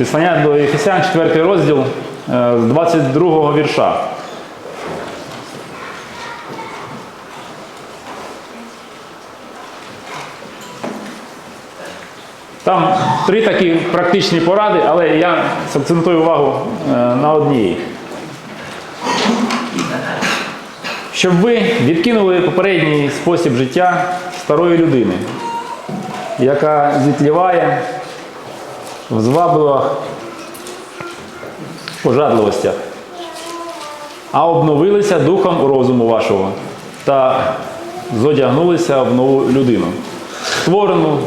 Післання до Ефесян, 4 розділ е, з 22 вірша. Там три такі практичні поради, але я акцентую увагу е, на одній. Щоб ви відкинули попередній спосіб життя старої людини, яка зітліває в звабливих пожадливостях, а обновилися духом розуму вашого та зодягнулися в нову людину, створену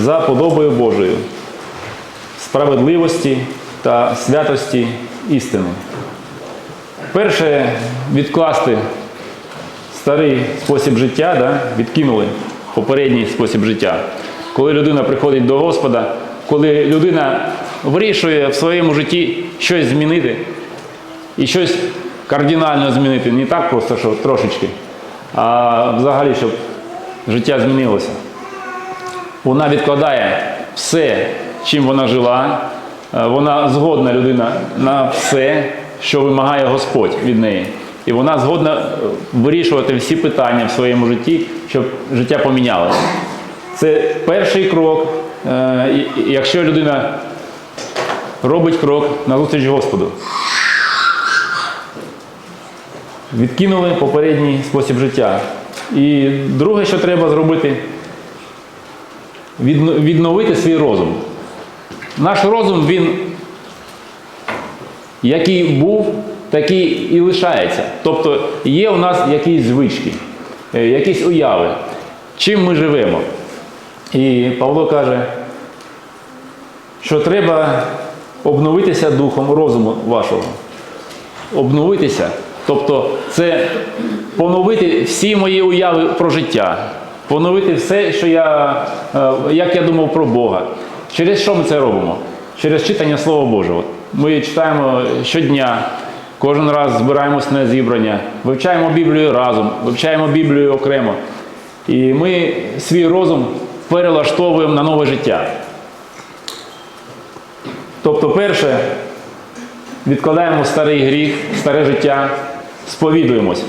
за подобою Божою, справедливості та святості істини. Перше відкласти старий спосіб життя, да, відкинули попередній спосіб життя. Коли людина приходить до Господа, коли людина вирішує в своєму житті щось змінити і щось кардинально змінити, не так просто, що трошечки, а взагалі, щоб життя змінилося. Вона відкладає все, чим вона жила, вона згодна людина на все, що вимагає Господь від неї. І вона згодна е, вирішувати всі питання в своєму житті, щоб життя помінялося. Це перший крок. Е, Якщо людина робить крок на зустріч Господу. Відкинули попередній спосіб життя. І друге, що треба зробити, відновити свій розум. Наш розум, він, який був, такий і лишається. Тобто є у нас якісь звички, е, якісь уяви, чим ми живемо. І Павло каже, що треба обновитися духом розуму вашого. Обновитися. Тобто це поновити всі мої уяви про життя, поновити все, що я, е, як я думав про Бога. Через що ми це робимо? Через читання Слова Божого. Ми читаємо щодня, кожен раз збираємось на зібрання, вивчаємо Біблію разом, вивчаємо Біблію окремо. І ми свій розум перелаштовуємо на нове життя. Тобто, перше, відкладаємо старий гріх, старе життя, сповідуємось.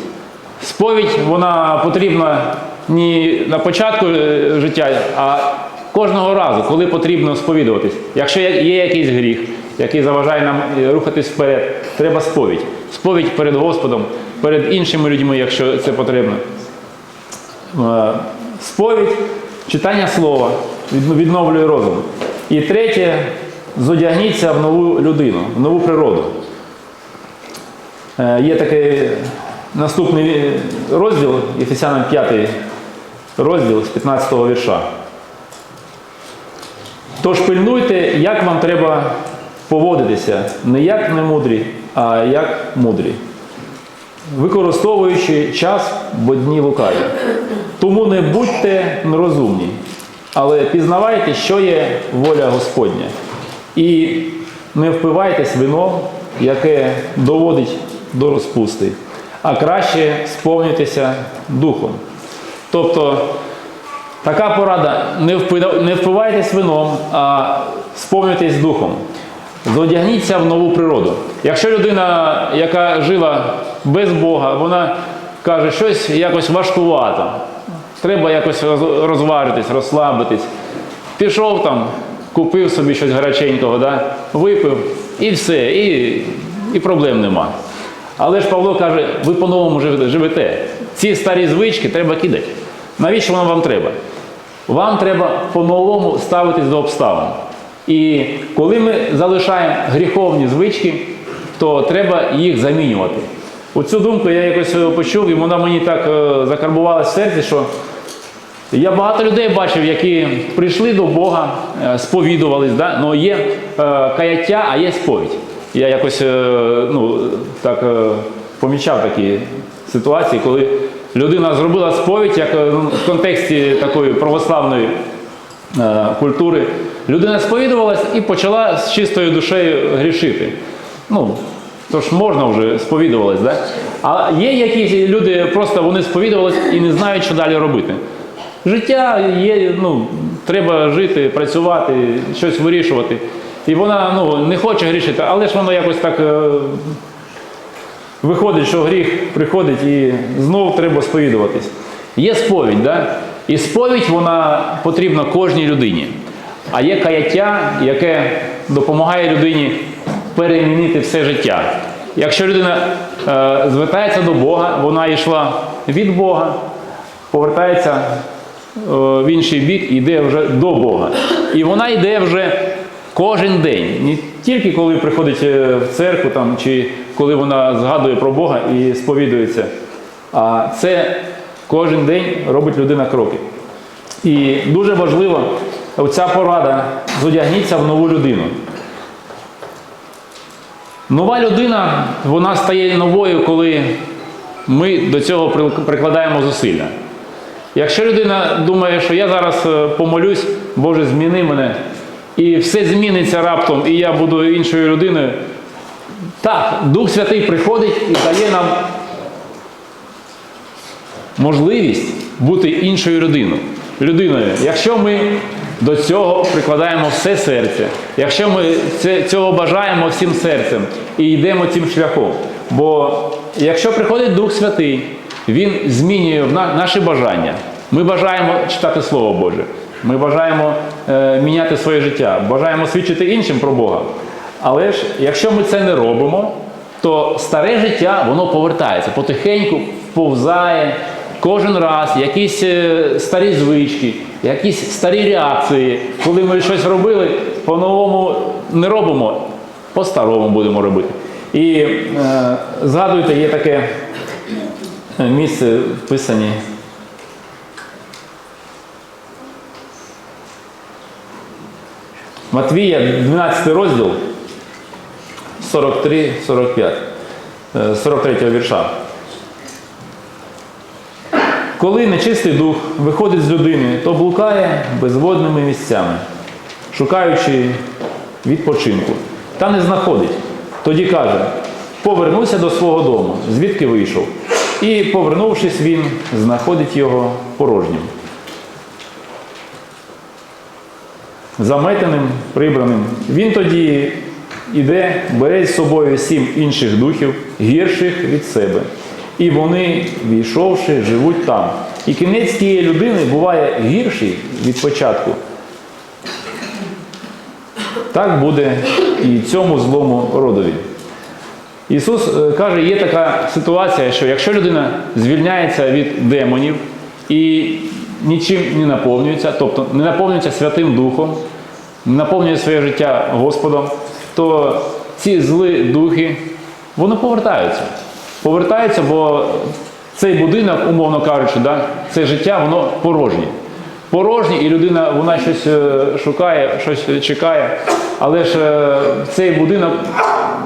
Сповідь вона потрібна не на початку е, життя, а кожного разу, коли потрібно сповідуватись. Якщо є якийсь гріх, який заважає нам е, рухатись вперед, треба сповідь. Сповідь перед Господом, перед іншими людьми, якщо це потрібно. Е, Сповідь, читання слова відновлює розум. І третє, зодягніться в нову людину, в нову природу. Е, Є такий наступний розділ, Ефесянам 5 розділ з 15 вірша. Тож пильнуйте, як вам треба поводитися, не як немудрі, а як мудрі, використовуючи час, бо дні лукаві. Тому не будьте нерозумні, але пізнавайте, що є воля Господня. І не впивайтесь вином, яке доводить до розпусти, а краще сповнюйтеся духом. Тобто така порада: не впивайтесь вином, а сповнюйтесь духом. Зодягніться в нову природу. Якщо людина, яка жила без Бога, вона каже, щось якось важкувато, треба якось розважитись, розслабитись. Пішов там, купив собі щось гаряченького, да? випив і все, і, і проблем нема. Але ж Павло каже, ви по-новому живете-. Ці старі звички треба кидати. Навіщо воно вам треба? Вам треба по-новому ставитись до обставин. І коли ми залишаємо гріховні звички, то треба їх замінювати. Оцю думку я якось е, почув, і вона мені так е, закарбувалася в серці, що я багато людей бачив, які прийшли до Бога, е, сповідувались, да? але є е, каяття, а є сповідь. Я якось ну, так помічав такі ситуації, коли людина зробила сповідь, як ну, в контексті такої православної культури. Людина сповідувалась і почала з чистою душею грішити. Ну, то ж можна вже сповідувалась, да? А є якісь люди, просто вони сповідувались і не знають, що далі робити. Життя є, ну, треба жити, працювати, щось вирішувати. І вона ну, не хоче грішити, але ж воно якось так е, виходить, що гріх приходить і знову треба сповідуватись. Є сповідь, да? і сповідь вона потрібна кожній людині. А є каяття, яке допомагає людині перемінити все життя. Якщо людина е, звертається до Бога, вона йшла від Бога, повертається е, в інший бік і йде вже до Бога. І вона йде вже кожен день, не тільки коли приходить е, в церкву там, чи коли вона згадує про Бога і сповідується, а це кожен день робить людина кроки. І дуже важливо оця порада зодягніться в нову людину. Нова людина вона стає новою, коли ми до цього прикладаємо зусилля. Якщо людина думає, що я зараз е, помолюсь, Боже, зміни мене, і все зміниться раптом, і я буду іншою людиною. Так, Дух Святий приходить і дає нам можливість бути іншою людиною. людиною. Якщо ми до цього прикладаємо все серце, якщо ми цього бажаємо всім серцем і йдемо цим шляхом. Бо якщо приходить Дух Святий, Він змінює наші бажання. Ми бажаємо читати Слово Боже, ми бажаємо е, міняти своє життя, бажаємо свідчити іншим про Бога. Але ж якщо ми це не робимо, то старе життя воно повертається, потихеньку повзає кожен раз якісь е, старі звички, якісь старі реакції. Коли ми щось робили, по-новому не робимо, по-старому будемо робити. І е, згадуйте, є таке місце в Писанні. Матвія, 12 розділ, 43-45, е, 43 вірша. Коли нечистий дух виходить з людини, то блукає безводними місцями, шукаючи відпочинку, та не знаходить. Тоді каже: повернуся до свого дому, звідки вийшов. І, повернувшись, він знаходить його порожнім. заметеним, прибраним. Він тоді іде, бере з собою сім інших духів, гірших від себе. І вони, війшовши, живуть там. І кінець тієї людини буває гірший від початку. Так буде і цьому злому родові. Ісус е, каже, є така ситуація, що якщо людина звільняється від демонів і нічим не наповнюється, тобто не наповнюється Святим Духом, не наповнює своє життя Господом, то ці злі духи, вони повертаються. Повертаються, бо цей будинок, умовно кажучи, да, це життя, воно порожнє. Порожнє, і людина вона щось е, шукає, щось чекає, але ж е, цей будинок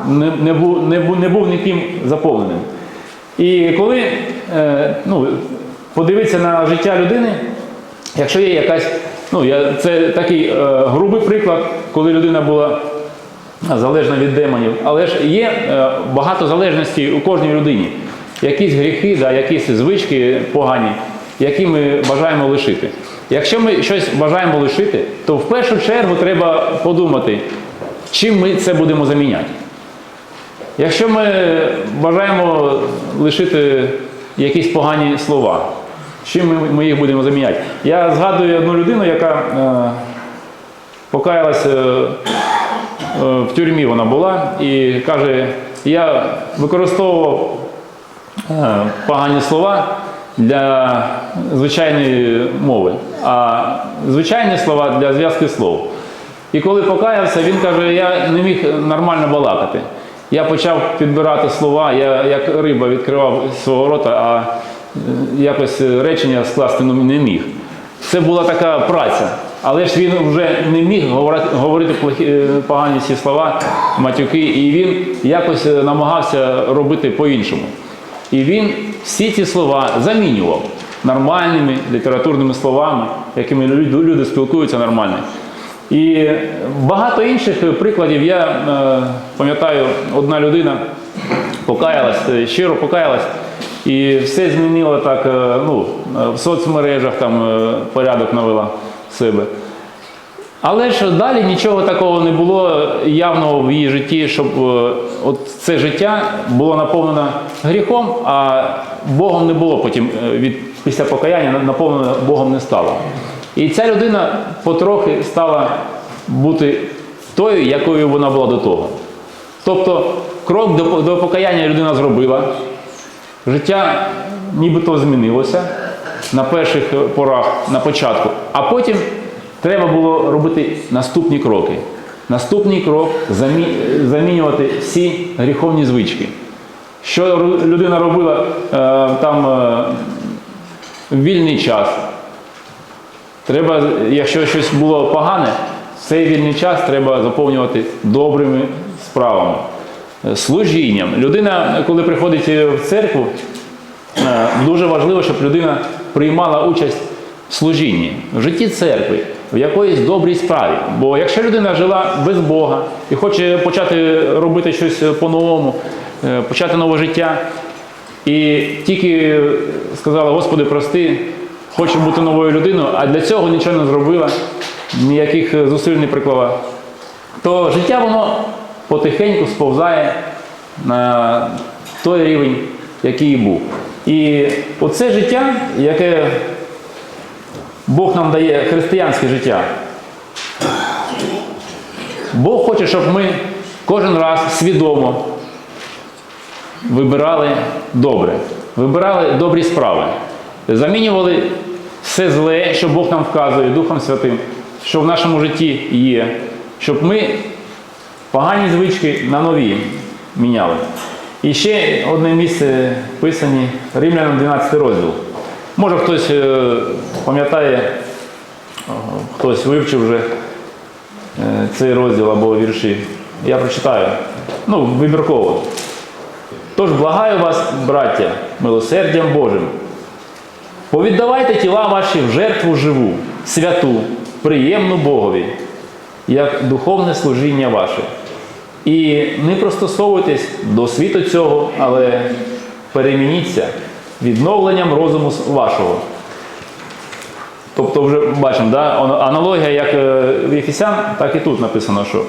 не, не, був, не, був, не був ніким заповненим. І коли е, ну, подивитися на життя людини, якщо є якась, ну це такий грубий приклад, коли людина була залежна від демонів, але ж є е, багато залежностей у кожній людині. Якісь гріхи, да, якісь звички погані, які ми бажаємо лишити. Якщо ми щось бажаємо лишити, то в першу чергу треба подумати, чим ми це будемо заміняти. Якщо ми бажаємо лишити якісь погані слова, чим ми, ми їх будемо заміняти? Я згадую одну людину, яка е, покаялася е, в тюрмі вона була і каже, я використовував е, погані слова для звичайної мови, а звичайні слова для зв'язки слов. І коли покаявся, він каже, я не міг нормально балакати. Я почав підбирати слова, я як риба відкривав свого рота, а е, якось речення скласти ну, не міг. Це була така праця. Але ж він вже не міг говорити, говорити е, погані ці слова, матюки, і він якось е, намагався робити по-іншому. І він всі ці слова замінював нормальними літературними словами, якими люди, спілкуються нормально. І багато інших прикладів я е, пам'ятаю, одна людина покаялась, щиро покаялась, і все змінило так, ну, в соцмережах там порядок навела себе. Але ж далі нічого такого не було явного в її житті, щоб е, от це життя було наповнено гріхом, а Богом не було потім е, від після покаяння наповнено Богом не стало. І ця людина потрохи стала бути тою, якою вона була до того. Тобто крок до, до покаяння людина зробила, життя нібито змінилося на перших порах, на початку, а потім треба було робити наступні кроки. Наступний крок замі- замінювати всі гріховні звички. Що людина робила е, там е, в вільний час. Треба, якщо щось було погане, цей вільний час треба заповнювати добрими справами, е, служінням. Людина, коли приходить в церкву, Дуже важливо, щоб людина приймала участь в служінні, в житті церкви, в якоїсь добрій справі. Бо якщо людина жила без Бога і хоче почати робити щось по-новому, е, почати нове життя, і тільки сказала, Господи, прости, хочу бути новою людиною, а для цього нічого не зробила, ніяких зусиль не приклала, то життя воно потихеньку сповзає на той рівень, який був. І оце життя, яке Бог нам дає, християнське життя. Бог хоче, щоб ми кожен раз свідомо вибирали добре, вибирали добрі справи, замінювали все зле, що Бог нам вказує Духом Святим, що в нашому житті є, щоб ми погані звички на нові міняли. І ще одне місце писані Римлянам 12 розділ. Може хтось е, пам'ятає, хтось вивчив вже е, цей розділ або вірші. Я прочитаю. Ну, вибірково. Тож благаю вас, браття, милосердям Божим. Повіддавайте тіла ваші в жертву живу, святу, приємну Богові, як духовне служіння ваше. І не пристосовуйтесь до світу цього, але перемініться відновленням розуму вашого. Тобто, вже бачимо, да? аналогія як е, в Єфесян, так і тут написано, що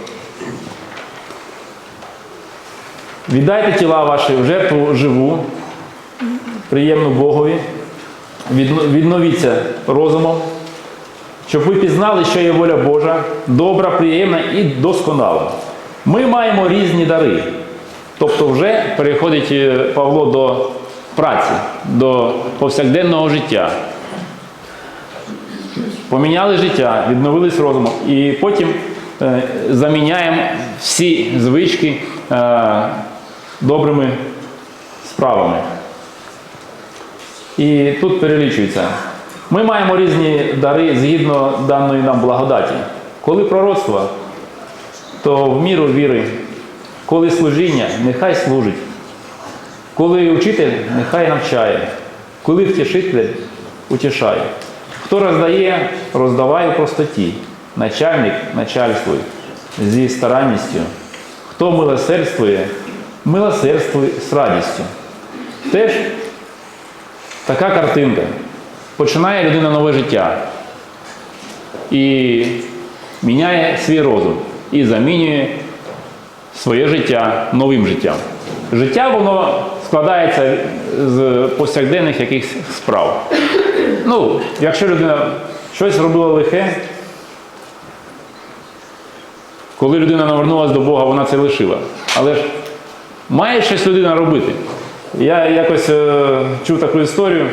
віддайте тіла ваші в жертву живу, приємну Богові, відновіться розумом, щоб ви пізнали, що є воля Божа, добра, приємна і досконала. Ми маємо різні дари. Тобто вже переходить е, Павло до праці, до повсякденного життя. Поміняли життя, відновились розумом, і потім е, заміняємо всі звички е, добрими справами. І тут перелічується. Ми маємо різні дари згідно даної нам благодаті. Коли пророцтво, то в міру віри, коли служіння, нехай служить. Коли учитель, нехай навчає. Коли втішитель, утішає. Хто роздає, роздавай у простоті. Начальник начальствуй зі старанністю. Хто милосердствує, милосердствуй з радістю. Теж така картинка. Починає людина нове життя і міняє свій розум і замінює своє життя новим життям. Життя воно складається з повсякденних якихось справ. Ну, якщо людина щось зробила лихе, коли людина навернулася до Бога, вона це лишила. Але ж має щось людина робити. Я якось е, чув таку історію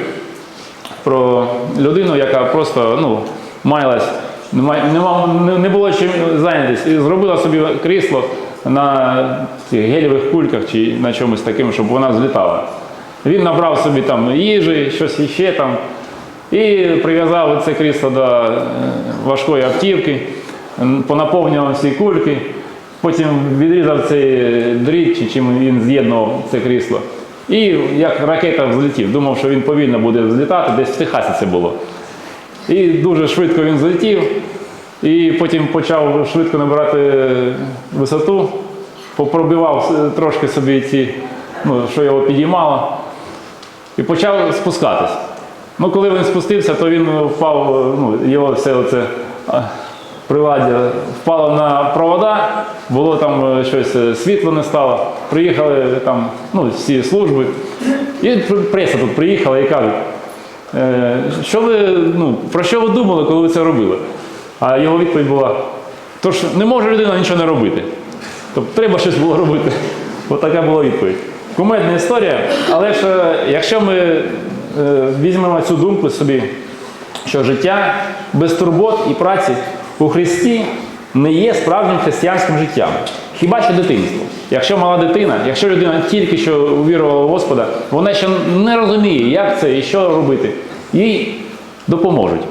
про людину, яка просто ну, маялась, не, було чим зайнятися, і зробила собі крісло на цих гелєвих кульках чи на чомусь таким, щоб вона злітала. Він набрав собі там їжі, щось іще там, і прив'язав це крісло до е, важкої автівки, понаповнював всі кульки, потім відрізав цей дріт, чи чим він з'єднував це крісло. І як ракета взлетів, думав, що він повільно буде взлітати, десь в Техасі це було. І дуже швидко він злетів, і потім почав швидко набирати висоту, попробивав трошки собі ці, ну, що його підіймало, і почав спускатись. Ну, коли він спустився, то він впав, ну, його все оце приладдя впало на провода, було там е, щось е, світло не стало. Приїхали там ну, всі служби. І преса тут приїхала і кажуть, що ви, ну, про що ви думали, коли ви це робили? А його відповідь була: тож не може людина нічого не робити. Тобто треба щось було робити. Ось така була відповідь. Кумедна історія, але ж е, якщо ми е, візьмемо цю думку собі, що життя без турбот і праці у Христі не є справжнім християнським життям. Хіба що дитинство. Якщо мала дитина, якщо людина тільки що увірувала в Господа, вона ще не розуміє, як це і що робити, їй допоможуть.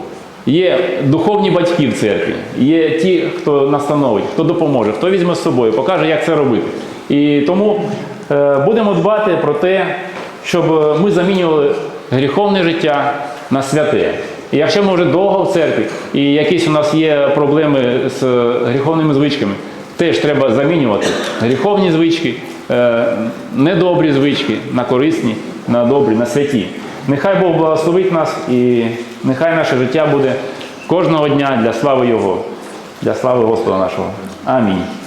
Є духовні батьки в церкві, є ті, хто настановить, хто допоможе, хто візьме з собою, покаже, як це робити. І тому е, будемо дбати про те, щоб ми замінювали гріховне життя на святе. І якщо ми вже довго в церкві, і якісь у нас є проблеми з гріховними звичками, теж треба замінювати гріховні звички, е, недобрі звички на корисні, на добрі, на святі. Нехай Бог благословить нас і нехай наше життя буде кожного дня для слави Його, для слави Господа нашого. Амінь.